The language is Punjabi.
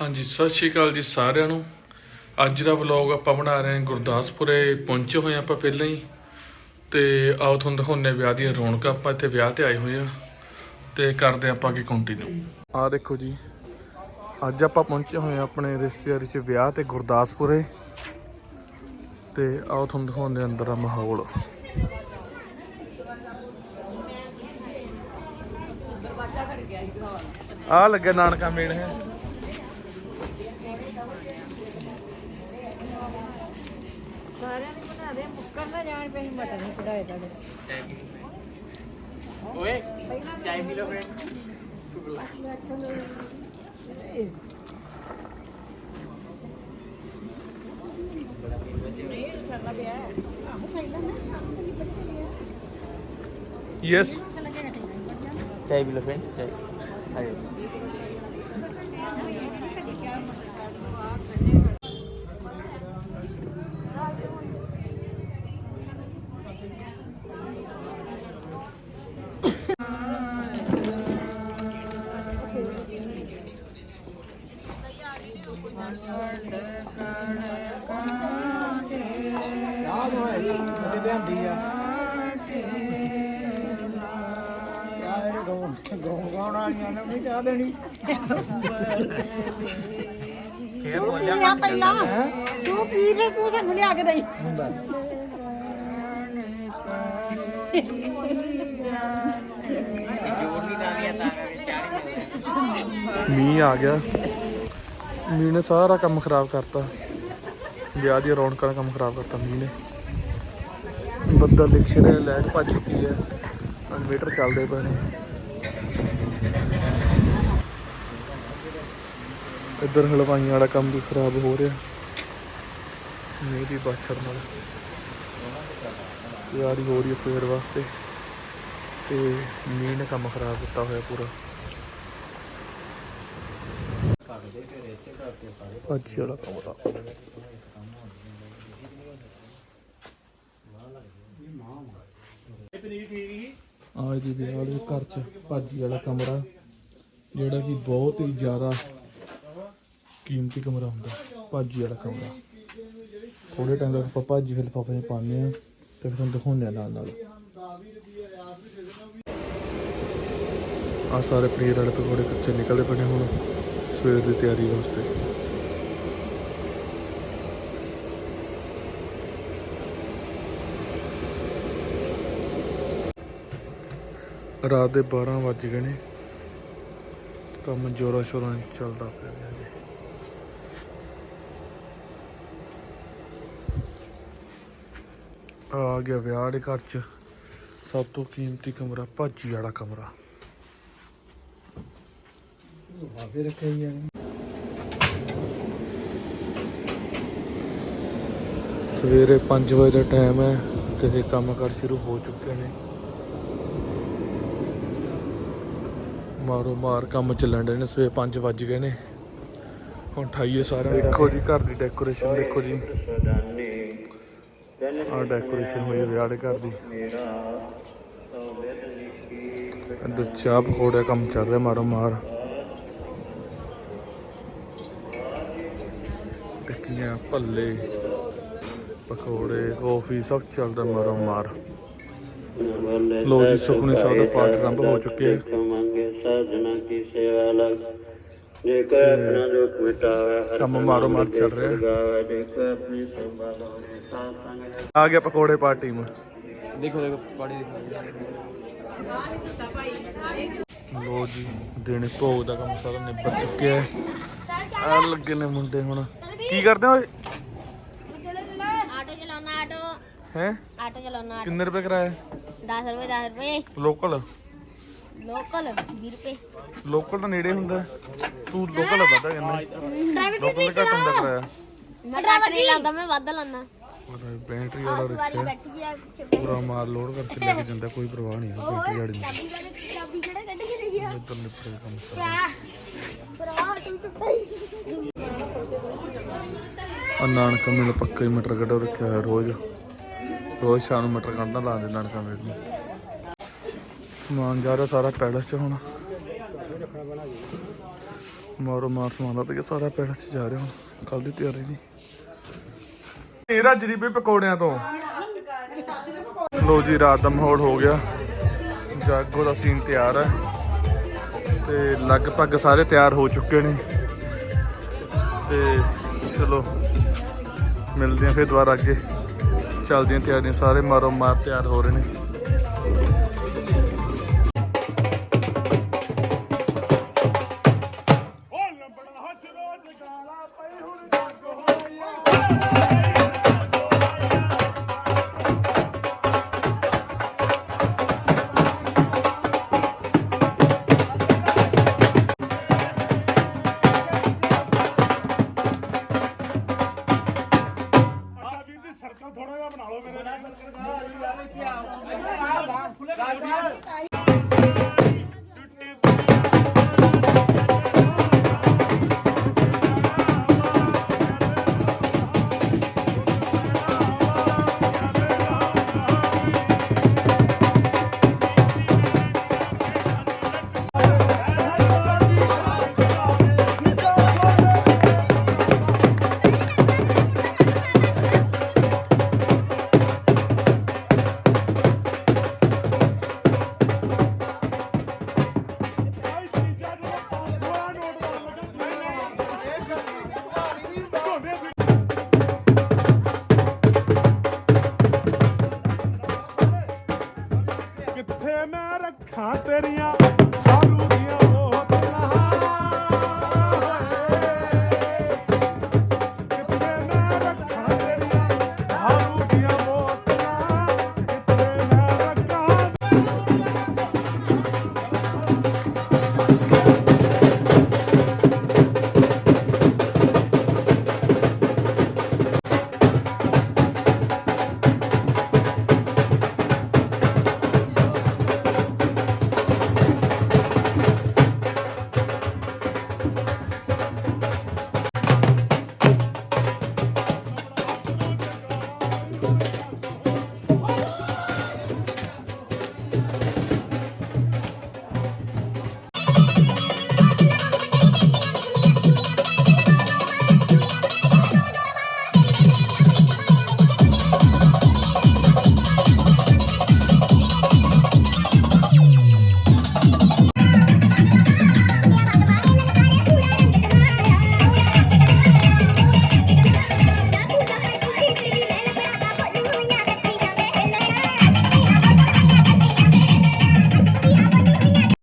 ਹਾਂਜੀ, ਸਤਿ ਸ਼੍ਰੀ ਅਕਾਲ ਜੀ ਸਾਰਿਆਂ ਨੂੰ। ਅੱਜ ਦਾ ਵਲੌਗ ਆਪਾਂ ਬਣਾ ਰਹੇ ਹਾਂ ਗੁਰਦਾਸਪੁਰੇ, ਪਹੁੰਚੇ ਹੋਏ ਹਾਂ ਆਪਾਂ ਪਹਿਲਾਂ ਹੀ। ਤੇ ਆਓ ਤੁਹਾਨੂੰ ਦਿਖਾਉਂਦੇ ਹਾਂ ਵਿਆਹ ਦੀਆਂ ਰੌਣਕਾਂ, ਆਪਾਂ ਇੱਥੇ ਵਿਆਹ ਤੇ ਆਏ ਹੋਏ ਆ ਤੇ ਕਰਦੇ ਹਾਂ ਆਪਾਂ ਅੱਗੇ ਕੰਟੀਨਿਊ ਆਹ ਦੇਖੋ ਜੀ, ਅੱਜ ਆਪਾਂ ਪਹੁੰਚੇ ਹੋਏ ਹਾਂ ਆਪਣੇ ਰਿਸ਼ਤੇਦਾਰੀ 'ਚ ਵਿਆਹ ਤੇ ਗੁਰਦਾਸਪੁਰੇ। ਤੇ ਆਓ ਤੁਹਾਨੂੰ ਦਿਖਾਉਂਦੇ ਹਾਂ ਅੰਦਰ ਦਾ ਮਾਹੌਲ। ਆ ਲੱਗਿਆ ਨਾਨਕਾ ਮੇੜ ਹੈ। ਸਾਰਿਆਂ ਨੇ ਬਣਾ ਦੇ ਲੋ ਫਰੈਂਡ यस चाय ਹੁੰਦੀ ਆ। ਯਾਰ ਗੋਂ ਗੋਂ ਗਾਉਣ ਵਾਲੀਆਂ ਵੀ ਚਾਹ ਦੇਣੀ। ਫੇਰ ਬੋਲਿਆ ਲਿਆ ਪਹਿਲਾਂ। ਤੂੰ ਪੀ ਫਿਰ ਤੂੰ ਸਾਨੂੰ ਲਿਆ ਕੇ ਦੇਈ। ਮੀਂਹ ਆ ਗਿਆ। ਮੀਂਹ ਨੇ ਸਾਰਾ ਕੰਮ ਖਰਾਬ ਕਰਤਾ। ਵਿਆਹ ਦੀ ਰੌਣਕਾਂ ਦਾ ਕੰਮ ਖਰਾਬ ਕਰਤਾ ਮੀਂਹ ਨੇ। ਬੱਦਲ ਲਿਖਸ਼ ਰਿਹਾ ਲੈਟ ਭੱਜ ਚੁੱਕੀ ਹੈ। ਇਨਵੇਟਰ ਚੱਲਦੇ ਪਏ ਨੇ। ਇੱਧਰ ਹਲਵਾਈਆਂ ਵਾਲਾ ਕੰਮ ਵੀ ਖਰਾਬ ਹੋ ਰਿਹਾ। ਮੀਂਹ ਦੀ ਬਾਛੜ ਨਾਲ ਤਿਆਰੀ ਹੋ ਰਹੀ ਹੈ ਸਵੇਰ ਵਾਸਤੇ। ਤੇ ਮੀਂਹ ਨੇ ਕੰਮ ਖਰਾਬ ਕੀਤਾ ਹੋਇਆ ਪੂਰਾ। ਭਾਜੀ ਵਾਲਾ ਕਮਰਾ। ਆ ਜੀ ਵਿਆਹ ਦੇ ਘਰ ਚ ਭਾਜੀ ਵਾਲਾ ਕਮਰਾ, ਜਿਹੜਾ ਕਿ ਬਹੁਤ ਹੀ ਜ਼ਿਆਦਾ ਕੀਮਤੀ ਕਮਰਾ ਹੁੰਦਾ, ਭਾਜੀ ਵਾਲਾ ਕਮਰਾ। ਥੋੜੇ ਟਾਈਮ ਤੱਕ ਆਪਾਂ ਭਾਜੀ ਫਿਰ ਲਿਫਾਫੇ 'ਚ ਪਾਉਂਦੇ ਆ ਤੇ ਫਿਰ ਤੁਹਾਨੂੰ ਦਿਖਾਉਂਦੇ ਆ ਨਾਲ ਨਾਲ। ਆ ਸਾਰੇ ਪਨੀਰ ਵਾਲੇ ਪਕੌੜੇ ਕੱਚੇ ਨਿਕਲਦੇ ਪਏ ਹੁਣ, ਸਵੇਰ ਦੀ ਤਿਆਰੀ ਵਾਸਤੇ। ਰਾਤ ਦੇ 12 ਵੱਜ ਗਏ ਨੇ। ਕੰਮ ਜੋਰਾਂ ਸ਼ੋਰਾਂ ਚੱਲਦਾ ਪਿਆ ਹੈ ਜੀ ਆ ਗਿਆ ਵਿਆਹ ਦੇ ਘਰ ਚ। ਸਭ ਤੋਂ ਕੀਮਤੀ ਕਮਰਾ ਭਾਜੀ ਵਾਲਾ ਕਮਰਾ। ਹੀ ਸਵੇਰੇ 5 ਵਜੇ ਦਾ ਟਾਈਮ ਹੈ ਤੇ ਕੰਮ ਕਰ ਸ਼ੁਰੂ ਹੋ ਚੁੱਕੇ ਨੇ। ਮਾਰੋ ਮਾਰ ਕੰਮ ਚੱਲਣ ਦੇ ਨੇ ਸਵੇ 5 ਵੱਜ ਗਏ ਨੇ। ਹੁਣ ਠਾਈਏ ਸਾਰਿਆਂ ਨੂੰ। ਦੇਖੋ ਜੀ, ਘਰ ਦੀ ਡੈਕੋਰੇਸ਼ਨ ਦੇਖੋ ਜੀ। ਆਹ ਡੈਕੋਰੇਸ਼ਨ ਹੋਈ ਵਿਆਹ ਦੇ ਘਰ ਦੀ। ਅੰਦਰ ਚਾਹ ਪਕੌੜੇ ਦਾ ਕੰਮ ਚੱਲ ਰਿਹਾ ਮਾਰੋ ਮਾਰ ਟਿੱਕੀਆਂ ਭੱਲੇ, ਪਕੌੜੇ, ਕੌਫੀ, ਸਭ ਚੱਲਦਾ ਮਾਰੋ ਮਾਰ ਲੋ ਜੀ ਸੁਖਨੇ ਸਾਹਿਬ ਦਾ ਪਾਠ ਆਰੰਭ ਹੋ ਚੁੱਕਿਆ। ਹੈ ਸਾਜਨਾ ਕੀ ਸੇਵਾ ਲਗ। ਜੇ ਕੋਈ ਆਪਣਾ ਦੁੱਖ ਮਿਟਾਵੇ ਹਰ ਕੰਮ ਮਾਰੋ ਮਾਰ ਚੱਲ ਰਿਹਾ। ਆ ਗਿਆ ਪਕੌੜੇ ਪਾਰਟੀ ਮੈਂ। ਦੇਖੋ ਦੇਖੋ ਪਕੌੜੇ ਲੋ ਜੀ ਦੇਣੇ ਭੋਗ ਦਾ ਕੰਮ ਸਾਰਾ ਨਿਬੜ ਚੁੱਕਿਆ ਆ ਲੱਗੇ ਨੇ ਮੁੰਡੇ ਹੁਣ। ਕੀ ਕਰਦੇ ਓਏ ਆਟੋ ਚਲਾਉਣਾ ਆਟੋ। ਹੈ? ਆਟੋ ਚਲਾਉਣਾ ਕਿੰਨੇ ਰੁਪਏ ਕਰਾਇਆ? 10 ਰੁਪਏ 10 ਰੁਪਏ। ਲੋਕਲ ਲੋਕਲ ਤਾਂ ਨੇੜੇ ਹੁੰਦਾ। ਤੂੰ ਲੋਕਲ ਵੱਧਾ ਕਹਿੰਦਾ। ਮੈਂ ਡਰਾਈਵਰ ਨਹੀਂ ਲਾਉਂਦਾ ਮੈਂ ਵੱਧ ਲਾਣਾ ਬੈਟਰੀ ਵਾਲਾ ਸਵਾਰੀ ਰਿਕਸ਼ਾ। ਬੈਠੀ ਆ ਪਿੱਛੇ ਪੂਰਾ ਮਾਰ ਲੋਡ ਕਰਕੇ ਲੈ ਕੇ ਜਾਂਦਾ ਕੋਈ ਪਰਵਾਹ ਨਹੀਂ ਉਹ ਬੈਟਰੀ ਵਾਲੀ ਨੂੰ ਚਾਬੀ ਕਿਹੜਾ ਕੱਢ ਕੇ ਲੈ ਗਿਆ? ਇੱਧਰ ਟੁੱਟ ਪਈ ਆ ਨਾਨਕਾ ਮੇਲ ਮਟਰ ਕੱਢੋ ਰੱਖਿਆ ਰੋਜ਼। ਰੋਜ਼ ਸ਼ਾਮ ਨੂੰ ਮਟਰ ਕੱਢਦਾ ਲਾ ਦੇ ਨਾਨਕਾ ਮੇਲ ਨੂੰ। ਸਮਾਨ ਜਾ ਰਿਹਾ ਸਾਰਾ ਪੈਲਸ ਚ ਹੁਣ। ਮਾਰੋ ਮਾਰ ਸਮਾਨ ਲੱਗ ਗਿਆ ਸਾਰਾ ਪਿੰਡ ਚ ਜਾ ਰਿਹਾ ਹੁਣ। ਕੱਲ ਦੀ ਤਿਆਰੀ ਨਹੀਂ। ਇਹ ਰੱਜ ਦੀ ਪਕੌੜਿਆਂ ਤੋਂ। ਲੋ ਜੀ, ਰਾਤ ਦਾ ਮਾਹੌਲ ਹੋ ਗਿਆ। ਜਾਗੋ ਦਾ ਸੀਨ ਤਿਆਰ ਹੈ। ਤੇ ਲਗਭਗ ਸਾਰੇ ਤਿਆਰ ਹੋ ਚੁੱਕੇ ਨੇ। ਤੇ ਚਲੋ, ਮਿਲਦੇ ਆ ਫਿਰ ਦੁਬਾਰਾ ਅੱਗੇ। ਚੱਲਦੀਆਂ ਤਿਆਰੀਆਂ ਸਾਰੇ ਮਾਰੋ ਮਾਰ ਤਿਆਰ ਹੋ ਰਹੇ ਨੇ।